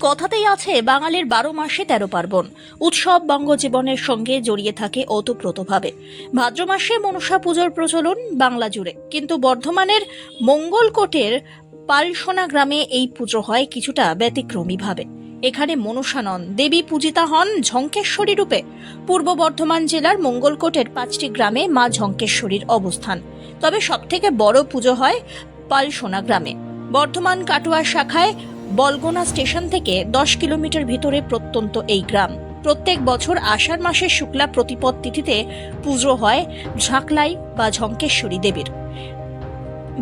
কথাতেই আছে, বাঙালির বারো মাসে তেরো পার্বণ। উৎসব বঙ্গজীবনের সঙ্গে জড়িয়ে থাকে ওতপ্রোতভাবে। ভাদ্র মাসে মনসা পুজোর প্রচলন বাংলা জুড়ে। কিন্তু বর্ধমানের মঙ্গলকোটের পালসোনা গ্রামে এই পুজো হয় কিছুটা ব্যতিক্রমীভাবে এখানে মনসা নন দেবী পূজিতা হন ঝঙ্কেশ্বরী রূপে। পূর্ব বর্ধমান জেলার মঙ্গলকোটের পাঁচটি গ্রামে মা ঝঙ্কেশ্বরীর অবস্থান। তবে সবথেকে বড় পুজো হয় পালসোনা গ্রামে। বর্ধমান কাটোয়া শাখায় বলগোনা স্টেশন থেকে দশ কিলোমিটার ভিতরে প্রত্যন্ত এই গ্রাম। প্রত্যেক বছর আষাঢ় মাসের শুক্লা প্রতিপদ তিথিতে পুজো হয় ঝাঁকলাই বা ঝঙ্কেশ্বরী দেবীর।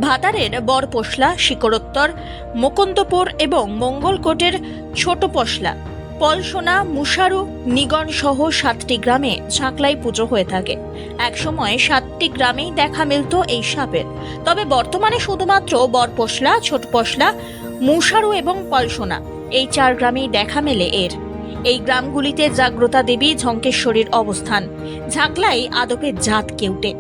ভাতারের বরপোশলা শিকরোত্তর মুকুন্দপুর এবং মঙ্গলকোটের ছোট পশলা পলসোনা, মুশারু, নিগন সহ সাতটি গ্রামে ঝাঁকলাই পুজো হয়ে থাকে। একসময় সাতটি গ্রামেই দেখা মিলত এই সাপের। তবে বর্তমানে শুধুমাত্র বরপশলা ছোট পশলা মুশারু এবং পলসোনা এই চার গ্রামেই দেখা মেলে এর। এই গ্রামগুলিতে জাগ্রতা দেবী ঝঙ্কেশ্বরীর অবস্থান। ঝাঁকলাই আদপের জাত কেউটে।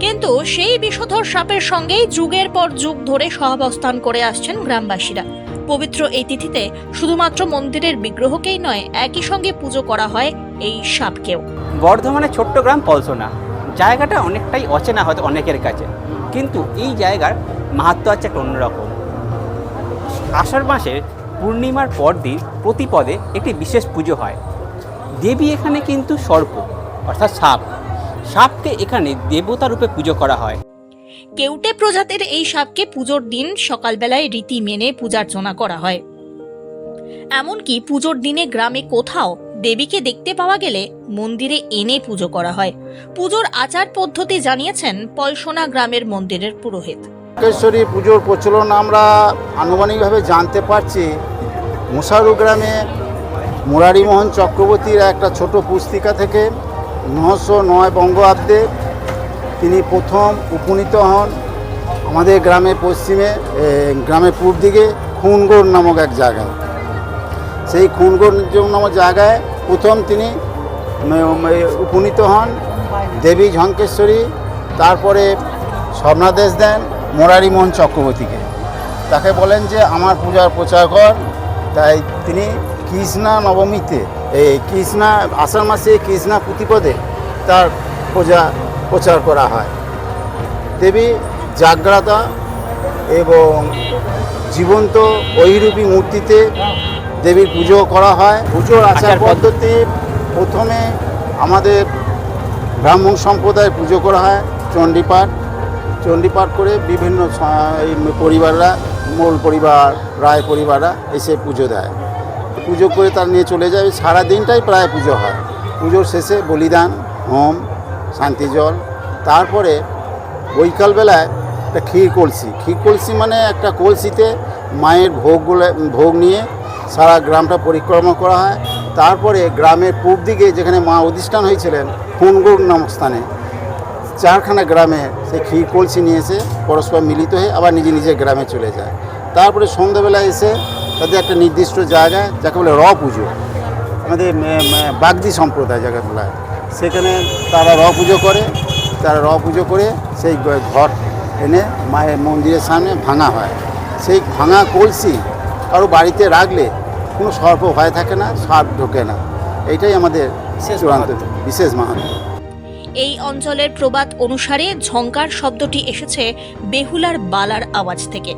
কিন্তু সেই বিষধর সাপের সঙ্গেই যুগের পর যুগ ধরে সহাবস্থান করে আসছেন গ্রামবাসীরা। পবিত্র এই তিথিতে শুধুমাত্র মন্দিরের বিগ্রহকেই নয়, একই সঙ্গে পুজো করা হয় এই সাপকেও। বর্ধমানের ছোট্ট গ্রাম পলসোনা। জায়গাটা অনেকটাই অচেনা হয়তো অনেকের কাছে। কিন্তু এই জায়গার মাহাত্ম আছে একটা অন্যরকম আষাঢ় মাসের পূর্ণিমার পরদিন প্রতিপদে একটি বিশেষ পুজো হয়। দেবী এখানে কিন্তু সর্প, অর্থাৎ সাপ। সাপকে এখানে দেবতা রূপে পুজো করা হয়। কেউটে প্রজাতির এই সাপকে পুজোর দিন সকালবেলায় রীতি মেনে পূজার্চনা করা হয়। এমনকি পুজোর দিনে গ্রামে কোথাও দেবীকে দেখতে পাওয়া গেলে মন্দিরে এনে পুজো করা হয়। পুজোর আচার পদ্ধতি জানিয়েছেন পলসোনা গ্রামের মন্দিরের পুরোহিত। ঢাকেশ্বরী পুজোর প্রচলন আমরা আনুমানিকভাবে জানতে পারছি। মুসারু গ্রামে মুরারিমোহন চক্রবর্তীর একটা ছোট পুস্তিকা থেকে নশো নয় বঙ্গাব্দে তিনি প্রথম উপনীত হন আমাদের গ্রামের পশ্চিমে এ, গ্রামের পূর্ব দিকে খুনগড় নামক এক জায়গায়। সেই খুনগড় নামক জায়গায় প্রথম তিনি উপনীত হন দেবী ঝঙ্কেশ্বরী তারপরে স্বপ্নাদেশ দেন মোরারিমোহন চক্রবর্তীকে। তাকে বলেন যে আমার পূজার প্রচার কর। তাই তিনি কৃষ্ণা নবমীতে এই কৃষ্ণা আষাঢ় মাসে কৃষ্ণা প্রতিপদে তার পূজা প্রচার করা হয়। দেবী জাগ্রতা এবং জীবন্ত ঐরূপী মূর্তিতে দেবীর পুজো করা হয়। পুজোর আচার পদ্ধতি? প্রথমে আমাদের ব্রাহ্মণ সম্প্রদায় পুজো করা হয় চণ্ডীপাঠ। চণ্ডীপাঠ করে বিভিন্ন এই পরিবাররা মোল পরিবার রায় পরিবাররা এসে পুজো দেয়। পুজো করে তার নিয়ে চলে যায়। সারা দিনটাই প্রায় পুজো হয়। পুজোর শেষে বলিদান হোম শান্তি জল। তারপরে বৈকালবেলায় একটা ক্ষীর কলসি। ক্ষীর কলসি মানে একটা কলসিতে মায়ের ভোগগুলো, ভোগ নিয়ে সারা গ্রামটা পরিক্রমা করা হয়। তারপরে গ্রামের পূর্ব দিকে যেখানে মা অধিষ্ঠান হয়েছিলেন ফুনগড় নামক স্থানে, চারখানা গ্রামে সেই ক্ষীর কলসি নিয়ে এসে পরস্পর মিলিত হয়ে আবার নিজে নিজের গ্রামে চলে যায়। তারপরে সন্ধ্যাবেলা এসে তাদের একটা নির্দিষ্ট জায়গায়, যাকে বলে র পুজো। আমাদের বাগদি সম্প্রদায় যাকে বলা হয়। সেখানে তারা র পুজো করে তারা র পুজো করে সেই ঘট এনে মায়ের মন্দিরের সামনে ভাঙা হয়। সেই ভাঙা কলসি কারও বাড়িতে রাখলে কোনো সর্প ভয় থাকে না সাপ ঢোকে না। এইটাই আমাদের বিশেষ চূড়ান্ত মাহাত্ম্য। বিশেষ মাহাত্ম্য। এই অঞ্চলের প্রবাদ অনুসারে ঝঙ্কার শব্দটি এসেছে বেহুলার বালার আওয়াজ থেকে।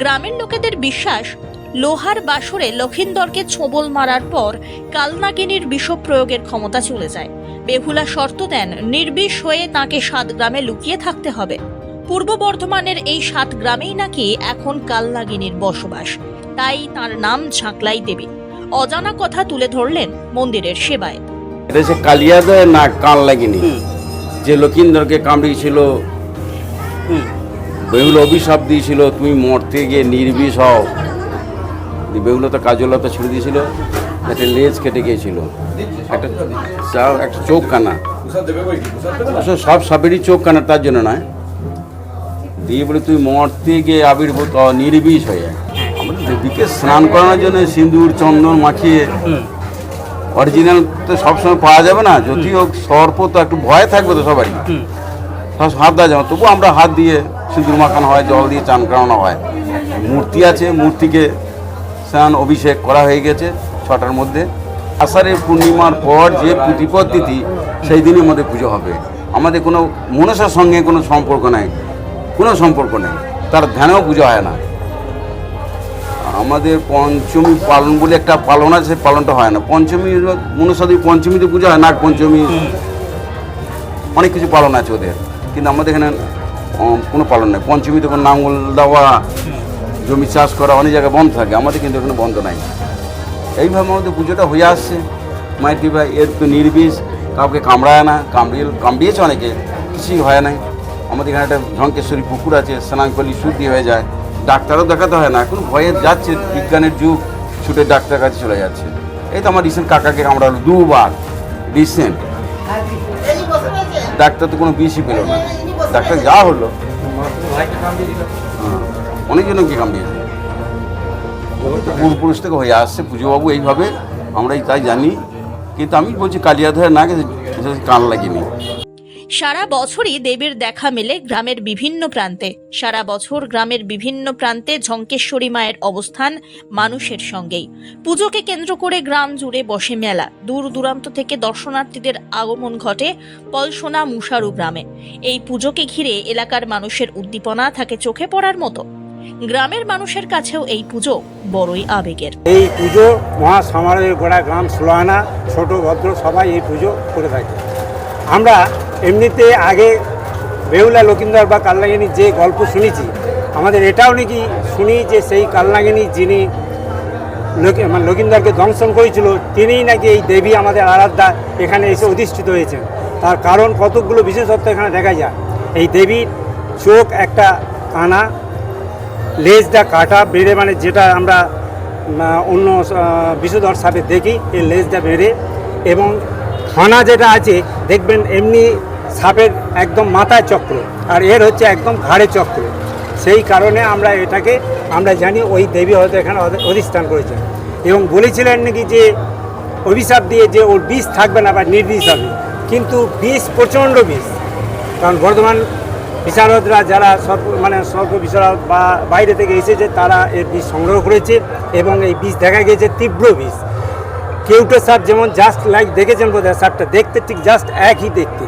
গ্রামের লোকেদের বিশ্বাস লোহার বাসরে লক্ষিন্দরকে ছোবল মারার পর কালনাগিনীর বিষ প্রয়োগের ক্ষমতা চলে যায়। বেহুলা শর্ত দেন নির্বিষ হয়ে তাকে সাত গ্রামে লুকিয়ে থাকতে হবে। পূর্ব বর্ধমানের এই সাত গ্রামেই নাকি এখন কালনাগিনীর বসবাস। তাই তার নাম ঝাঁকলাই দেবী। অজানা কথা তুলে ধরলেন মন্দিরের সেবায়। এটা হচ্ছে কালিয়াদয় না কান লাগেনি যে লক্ষিন্দরকে কামড়িয়েছিল? হুম। বেহুল অভিশাপ দিয়েছিল তুমি মরতে গিয়ে নির্বিষ হও। দিয়ে বেহুল তো কাজলতা ছুড়ে দিয়েছিল একটা লেজ কেটে গিয়েছিল। একটা চা- একটা চোখ কানা অবশ্য সব সাপেরই চোখ কানা তার জন্য নয়। দিয়ে বলে তুই মরতে গিয়ে আবির্ভূত নির্বিষ হয়ে দেবীকে স্নান করানোর জন্য সিঁদুর চন্দন মাখিয়ে অরিজিনাল তো সবসময় পাওয়া যাবে না। যদি হোক সর্প তো একটু ভয় থাকবে তো সবারই। হুম। সব হাত দেওয়া যাবে তবু আমরা হাত দিয়ে সিঁদুর মাখানো হয় জল দিয়ে চান করানো হয়। মূর্তি আছে মূর্তিকে স্নান অভিষেক করা হয়ে গেছে ছটার মধ্যে। আষাঢ়ের পূর্ণিমার পর যে প্রতিপদ তিথি, সেই দিনই আমাদের পুজো হবে। আমাদের কোনো মনসার সঙ্গে কোনো সম্পর্ক নাই। কোনো সম্পর্ক নেই। তার ধ্যানেও পুজো হয় না। আমাদের পঞ্চমী পালন বলে একটা পালন আছে পালনটা হয় না। পঞ্চমী মনসাদি পঞ্চমীতে পুজো হয়, নাগ পঞ্চমী। অনেক কিছু পালন আছে ওদের। কিন্তু আমাদের এখানে কোনো পালন নেই। পঞ্চমীতে কোনো নাঙ্গল দেওয়া জমি চাষ করা অনেক জায়গায় বন্ধ থাকে আমাদের কিন্তু এখানে বন্ধ নাই। এইভাবে আমাদের পুজোটা হয়ে আসছে। মায়ের কৃপা এর তো নির্বিষ কাউকে কামড়ায় না কামড়িয়ে কামড়িয়েছে অনেকে কিছুই হয় নাই। আমাদের এখানে একটা ঝঙ্কেশ্বরী পুকুর আছে স্নান করলে শুদ্ধি হয়ে যায়। ডাক্তারও দেখাতে হয় না এখন ভয়ে যাচ্ছে বিজ্ঞানের যুগ ছুটে ডাক্তার কাছে চলে যাচ্ছে। এই তো আমার রিসেন্ট কাকাকে কামড়ালো দুবার রিসেন্ট। ডাক্তার তো কোনো বিষই পেল না। ডাক্তার যা হলো। হ্যাঁ, অনেকজনকে কামড়িয়েছে পূর্বপুরুষ থেকে হয়ে আসছে পুজোবাবু এইভাবে, আমরাই তাই জানি। কিন্তু আমি বলছি কালিয়াধরের না গেছে কান লাগেনি। সারা বছরই দেবীর দেখা মেলে গ্রামের বিভিন্ন প্রান্তে। সারা বছর গ্রামের বিভিন্ন প্রান্তে ঝঙ্কেশ্বরী মায়ের অবস্থান মানুষের সঙ্গেই। পুজোকে কেন্দ্র করে গ্রাম জুড়ে বসে মেলা। দূর দূরান্ত থেকে দর্শনার্থীদের আগমন ঘটে পলসোনা মুসারু গ্রামে। এই পুজোকে ঘিরে এলাকার মানুষের উদ্দীপনা থাকে চোখে পড়ার মতো। গ্রামের মানুষের কাছেও এই পুজো বড়ই আবেগের। এই পুজো মহা সমারোহে গোড়া গ্রাম ষোলোয়ানা ছোট ভদ্র সবাই এই পুজো করে থাকে। আমরা এমনিতে আগে বেহুলা লকিন্দর বা কালনাগিনীর যে গল্প শুনেছি, আমাদের এটাও নাকি শুনি যে সেই কালনাগিনী যিনি লোক- মানে লকিন্দরকে দংশন করেছিল, তিনিই নাকি এই দেবী আমাদের আরাধ্যা এখানে এসে অধিষ্ঠিত হয়েছেন। তার কারণ কতকগুলো বিশেষত্ব এখানে দেখা যায়। এই দেবীর চোখ একটা কানা লেজটা কাটা বেড়ে মানে যেটা আমরা অন্য আহ, বিষধর সাপে দেখি এই লেজটা বেড়ে এবং ফানা যেটা আছে দেখবেন এমনি সাপের একদম মাথায় চক্র আর এর হচ্ছে একদম ঘাড়ে চক্র। সেই কারণে আমরা এটাকে আমরা জানি ওই দেবী হয়তো এখানে অধি- অধিষ্ঠান করেছেন। এবং বলেছিলেন নাকি যে অভিশাপ দিয়ে যে ওর বিষ থাকবে না বা নির্বিষ হবে। কিন্তু বিষ প্রচণ্ড বিষ। কারণ বর্ধমান বিশারদরা যারা সর্ব মানে সর্ব বিশারদ বা বাইরে থেকে এসেছে, তারা এর বীজ সংগ্রহ করেছে এবং এই বীজ দেখা গিয়েছে তীব্র বীজ। কেউটো সাপ যেমন জাস্ট লাইক দেখেছেন বোধ হয় সাপটা দেখতে ঠিক জাস্ট একই দেখতে।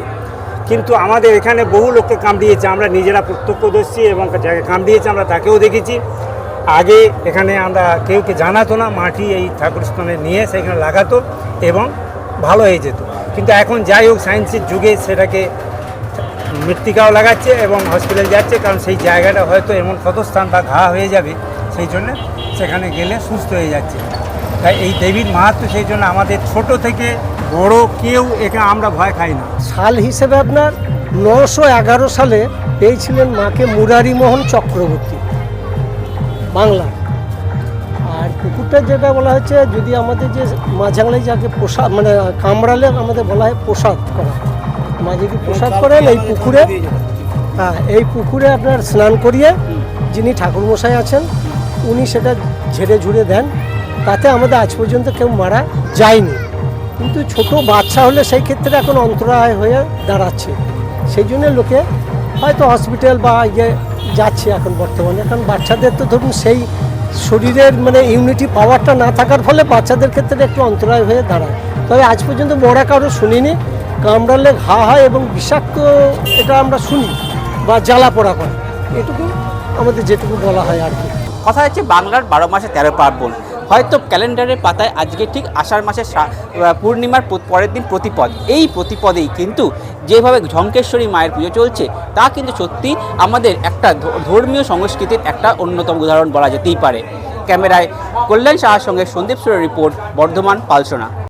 কিন্তু আমাদের এখানে বহু লোককে কামড়িয়েছে, আমরা নিজেরা প্রত্যক্ষদর্শী এবং যাকে কামড়িয়েছে আমরা তাকেও দেখেছি। আগে এখানে আমরা কেউকে জানাতো না, মাটি এই ঠাকুর স্থানে নিয়ে সেখানে লাগাতো এবং ভালো হয়ে যেত। কিন্তু এখন যাই হোক সায়েন্সের যুগে সেটাকে মৃত্তিকাও লাগাচ্ছে এবং হসপিটাল যাচ্ছে, কারণ সেই জায়গাটা হয়তো এমন ক্ষতস্থান বা ঘা হয়ে যাবে, সেই জন্য সেখানে গেলে সুস্থ হয়ে যাচ্ছে। তাই এই দেবীর মাহাত্ম সেই জন্য আমাদের ছোট থেকে বড় কেউ এখানে আমরা ভয় খাই না। সাল হিসেবে আপনার নশো এগারো সালে পেয়েছিলেন মাকে মুরারিমোহন চক্রবর্তী, বাংলা। আর কুকুরটা যেটা বলা হচ্ছে, যদি আমাদের যে মাঝাংলায় যাকে প্রসাদ মানে কামড়ালে আমাদের বলা হয় প্রসাদ করা। মা যদি প্রসাদ করেন এই পুকুরে হ্যাঁ এই পুকুরে আপনার স্নান করিয়ে যিনি ঠাকুরমশাই আছেন, উনি সেটা ঝেড়ে ঝুড়ে দেন। তাতে আমাদের আজ পর্যন্ত কেউ মারা যায়নি। কিন্তু ছোট বাচ্চা হলে সেই ক্ষেত্রে এখন অন্তরায় হয়ে দাঁড়াচ্ছে। সেই জন্য লোকে হয়তো হসপিটাল বা ইয়ে যাচ্ছে এখন বর্তমানে। কারণ বাচ্চাদের তো ধরুন সেই শরীরের মানে ইউনিটি পাওয়ারটা না থাকার ফলে বাচ্চাদের ক্ষেত্রে একটু অন্তরায় হয়ে দাঁড়ায়। তবে আজ পর্যন্ত মরা কারও শুনিনি। কামড়ালে ঘা হয় এবং বিষাক্ত, এটা আমরা শুনি বা জ্বালা পোড়া করে। এটুকু আমাদের যেটুকু বলা হয় আর কি। কথা হচ্ছে বাংলার বারো মাসে তেরো পার্বণ। হয়তো ক্যালেন্ডারের পাতায় আজকে ঠিক আষাঢ় মাসের পূর্ণিমার পরের দিন প্রতিপদ। এই প্রতিপদেই কিন্তু যেভাবে ঝঙ্কেশ্বরী মায়ের পুজো চলছে, তা কিন্তু সত্যি আমাদের একটা ধর্মীয় সংস্কৃতির একটা অন্যতম উদাহরণ বলা যেতেই পারে। ক্যামেরায় কল্যাণ সাহার সঙ্গে সন্দীপ সুরের রিপোর্ট, বর্ধমান, পালসোনা।